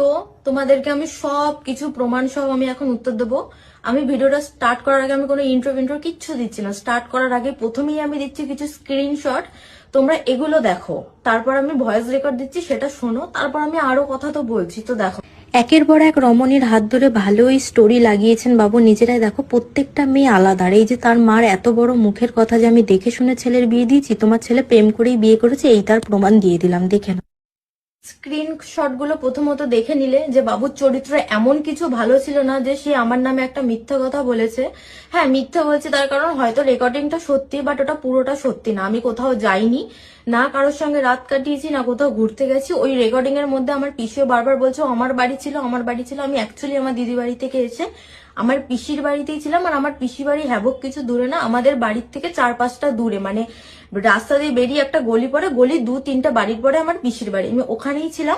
তো তোমাদেরকে আমি সব কিছু প্রমাণ সব আমি এখন উত্তর দেবো। আমি ভিডিওটা স্টার্ট করার আগে আমি কোনো ইন্ট্রো ইন্ট্রো কিচ্ছু দিচ্ছি না। স্টার্ট করার আগে প্রথমেই আমি দিচ্ছি কিছু স্ক্রিনশট তোমরা এগুলো দেখো। তারপর আমি ভয়েস রেকর্ড দিচ্ছি, সেটা শোনো। তারপর আমি আরও কথা তো বলছি, তো দেখো। একের পর এক রমণীর হাত ধরে ভালোই স্টোরি লাগিয়েছেন বাবু। নিজেরাই দেখো, প্রত্যেকটা মেয়ে আলাদা। এই যে তার মার এত বড় মুখের কথা যে আমি দেখে শুনে ছেলের বিয়ে দিয়েছি, তোমার ছেলে প্রেম করেই বিয়ে করেছে, এই তার প্রমাণ দিয়ে দিলাম, দেখে নাও। স্ক্রিনশটগুলো প্রথমত দেখে নিলে যে বাবুর চরিত্র এমন কিছু ভালো ছিল না যে সে আমার নামে একটা মিথ্যা কথা বলেছে। হ্যাঁ মিথ্যা বলছে তার কারণ হয়তো রেকর্ডিংটা সত্যি বাট ওটা পুরোটা সত্যি না। আমি কোথাও যাইনি। না কারোর সঙ্গে রাত কাটিয়েছি, না কোথাও ঘুরতে গেছি। ওই রেকর্ডিং এর মধ্যে আমার পিসিও বারবার বলছে আমার বাড়ি ছিল, আমার বাড়ি ছিল। আমি অ্যাকচুয়ালি আমার দিদি বাড়ি থেকে এসে আমার পিসির বাড়িতেই ছিলাম আর আমার পিসি বাড়ি হ্যাবক কিছু দূরে না, আমাদের বাড়ির থেকে চার পাঁচটা দূরে। মানে রাস্তা দিয়ে বেরিয়ে একটা গলি পরে গলি দু তিনটা বাড়ির পরে আমার পিসির বাড়ি। আমি ওখানেই ছিলাম।